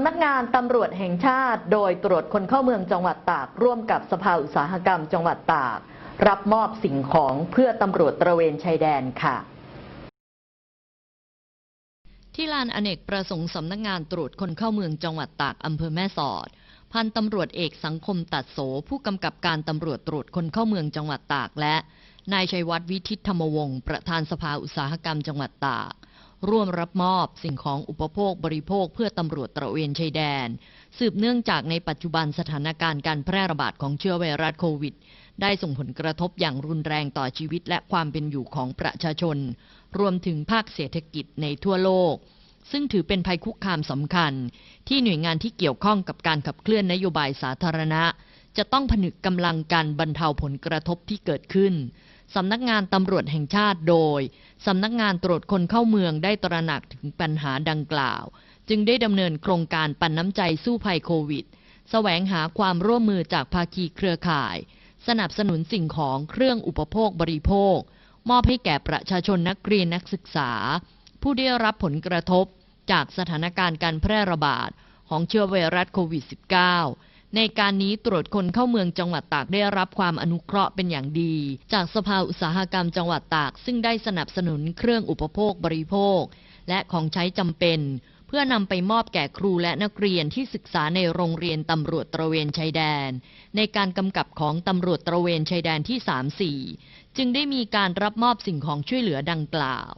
ำนักงานตำรวจแห่งชาติ โดยตรวจคนเข้าเมืองจังหวัดตาก ร่วมกับสภาอุตสาหกรรมจังหวัดตาก รับมอบสิ่งของเพื่อตำรวจตระเวนชายแดนค่ะที่ลานอเนกประสงค์สำนักงานตรวจคนเข้าเมืองจังหวัดตากอำเภอแม่สอด พันตำรวจเอกสังคมตัดโส ผู้กำกับการตำรวจตรวจคนเข้าเมืองจังหวัดตาก และนายชัยวัฒน์วิทิตธรรมวงศ์ประธานสภาอุตสาหกรรมจังหวัดตาก ร่วมรับมอบสิ่งของอุปโภคบริโภคเพื่อตำรวจตระเวนชายแดน สืบเนื่องจากในปัจจุบันสถานการณ์การแพร่ระบาดของเชื้อไวรัสโควิด ได้ส่งผลกระทบอย่างรุนแรงต่อชีวิตและความเป็นอยู่ของประชาชน รวมถึงภาคเศรษฐกิจในทั่วโลก ซึ่งถือเป็นภัยคุกคามสำคัญ ที่หน่วยงานที่เกี่ยวข้องกับการขับเคลื่อนนโยบายสาธารณะ จะต้องผนึกกำลังกันบรรเทาผลกระทบที่เกิดขึ้น สำนักงานตำรวจแห่งชาติโดย สำนักงานตรวจคนเข้าเมืองได้ตระหนักถึงปัญหาดังกล่าว จึงได้ดำเนินโครงการปันน้ำใจสู้ภัยโควิด แสวงหาความร่วมมือจากภาคีเครือข่าย สนับสนุนสิ่งของเครื่องอุปโภคบริโภค มอบให้แก่ประชาชนนักเรียนนักศึกษา ผู้ได้รับผลกระทบจากสถานการณ์การแพร่ระบาดของเชื้อไวรัสโควิด -19 ในการนี้ตรวจคนเข้าเมืองจังหวัดตากได้รับความอนุเคราะห์เป็นอย่างดี จากสภาอุตสาหกรรมจังหวัดตาก ซึ่งได้สนับสนุนเครื่องอุปโภคบริโภค และของใช้จำเป็น เพื่อนำไปมอบแก่ครูและนักเรียนที่ศึกษาในโรงเรียนตำรวจตระเวนชายแดน ในการกำกับของตำรวจตระเวนชายแดนที่ 3-4 จึงได้มีการรับมอบสิ่งของช่วยเหลือดังกล่าว